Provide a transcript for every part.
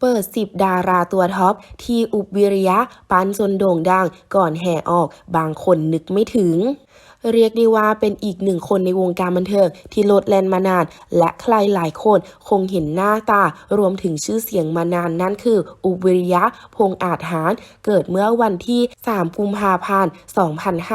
เปิด 10 ดาราตัวท็อป ที่อุบวิริยะ ปันจนโด่งดัง ก่อนแห่ออก บางคนนึกไม่ถึงเรียกได้ว่าเป็นอีกหนึ่งคนในวงการบันเทิงที่โลดแล่นมานาน และใครหลายคนคงเห็นหน้าตารวมถึงชื่อเสียงมานานนั่นคือ อุบวิริยะพงอาจหาร เกิดเมื่อวันที่ 3 กุมภาพันธ์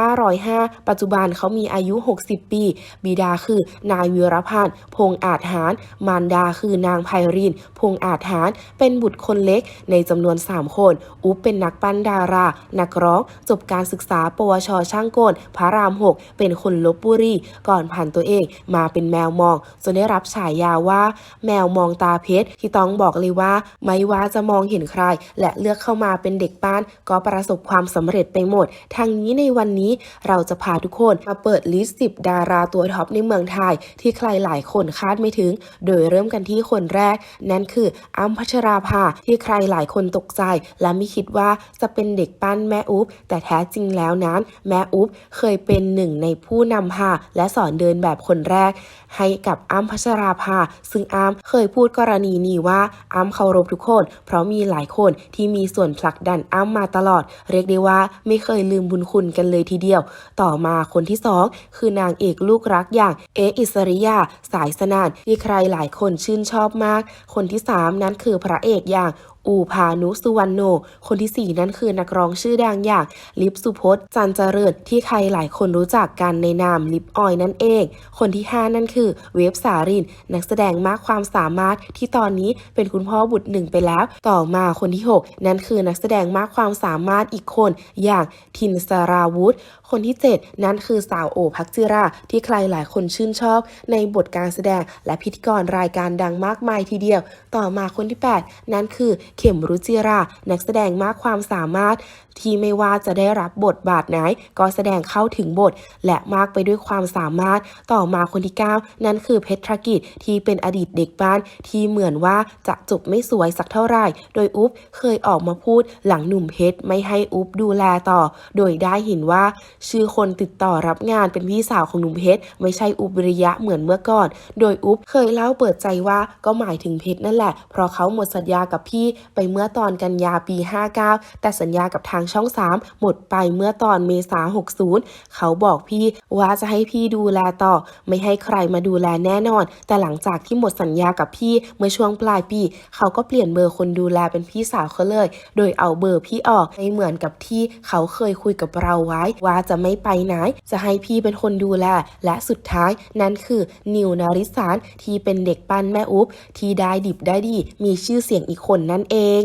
2505 ปัจจุบันเขามีอายุ 60 ปี บิดาคือนายวิรพันธ์พงอาจหาร มารดาคือนางไพริน พงอาจหาร เป็นบุตรคนเล็กในจำนวน 3 คน อุบเป็นนักปั้นดารา นักร้อง จบการศึกษาปวชช่างกลพระราม 6เป็นคนลบบุรีก่อนผ่านตัวเองมาเป็นแมวมองจนได้รับฉายาว่า แมวมองตาเพชรที่ต้องบอกเลยว่า ไม่ว่าจะมองเห็นใคร และเลือกเข้ามาเป็นเด็กป้าน ก็ประสบความสำเร็จไปหมดทางนี้ในวันนี้เราจะพาทุกคนมาเปิดลิสต์10ดาราตัวท็อปในเมืองไทย ที่ใครหลายคนคาดไม่ถึง โดยเริ่มกันที่คนแรก นั่นคืออ้ำพัชราภาที่ใครหลายคนตกใจ และไม่คิดว่าจะเป็นเด็กปั้นแม่อุ๊บแต่แท้จริงแล้วนั้นแม่อุ๊บเคยเป็นหนึ่งึ่งในผู้นำพาและสอนเดินแบบคนแรก ให้กับอ้ำพัชราภา ซึ่งอ้ำเคยพูดกรณีนี้ว่าอ้ำเคารพทุกคน เพราะมีหลายคนที่มีส่วนผลักดันอ้ำมาตลอด เรียกได้ว่าไม่เคยลืมบุญคุณกันเลยทีเดียว ต่อมาคนที่สองคือนางเอกลูกรักอย่างเออิสริยา สายสนานที่ใครหลายคนชื่นชอบมาก คนที่สามนั้นคือพระเอกอย่าง อูพานุสุวรรณโน คนที่สี่นั่นคือนักร้องชื่อดังอย่างลิปสุพจน์จันเจริญที่ใครหลายคนรู้จักกันในนามลิปออยนั่นเอง คนที่ห้านั่นคือเวฟสาริน นักแสดงมากความสามารถที่ตอนนี้เป็นคุณพ่อบุตรหนึ่งไปแล้ว ต่อมาคนที่หกนั่นคือนักแสดงมากความสามารถอีกคนอย่างทินสราวุธ คนที่ 7 นั่นคือสาวโอภักจิราที่ใครหลายคนชื่นชอบ ในบทการแสดงและพิธีกรรายการดังมากมายทีเดียว ต่อมาคนที่ 8 นั่นคือเข็มรุจิรา นักแสดงมากความสามารถ ที่ไม่ว่าจะได้รับบทบาทไหนก็แสดงเข้าถึงบท และมากไปด้วยความสามารถต่อมาคนที่ 9 นั่นคือเพชรธกิจที่เป็นอดีตเด็กบ้านที่เหมือนว่าจะจบไม่สวยสักเท่าไหร่ โดยอุ๊บเคยออกมาพูดหลังหนุ่มเพชรไม่ให้อุ๊บดูแลต่อ โดยได้เห็นว่า ชื่อคนติดต่อรับงานเป็นพี่สาวของหนุ่มเพชรไม่ใช่อุบวิริยะเหมือนเมื่อก่อน โดยอุ๊บเคยเล่าเปิดใจว่าก็หมายถึงเพชรนั่นแหละ เพราะเขาหมดสัญญากับพี่ไปเมื่อตอนกันยาปี 59 แต่สัญญากับทางางช่อง 3 หมดไปเมื่อตอนเมษา 60 เขาบอกพี่ว่าจะให้พี่ดูแลต่อ ไม่ให้ใครมาดูแลแน่นอน แต่หลังจากที่หมดสัญญากับพี่เมื่อช่วงปลายปี เขาก็เปลี่ยนเบอร์คนดูแลเป็นพี่สาวเขาเลย โดยเอาเบอร์พี่ออกไม่เหมือนกับที่เขาเคยคุยกับเราไว้ ว่าจะไม่ไปไหน จะให้พี่เป็นคนดูแล และสุดท้ายนั่นคือนิวนาริสานที่เป็นเด็กปั้นแม่อุ๊บที่ได้ดิบได้ดี มีชื่อเสียงอีกคนนั่นเอง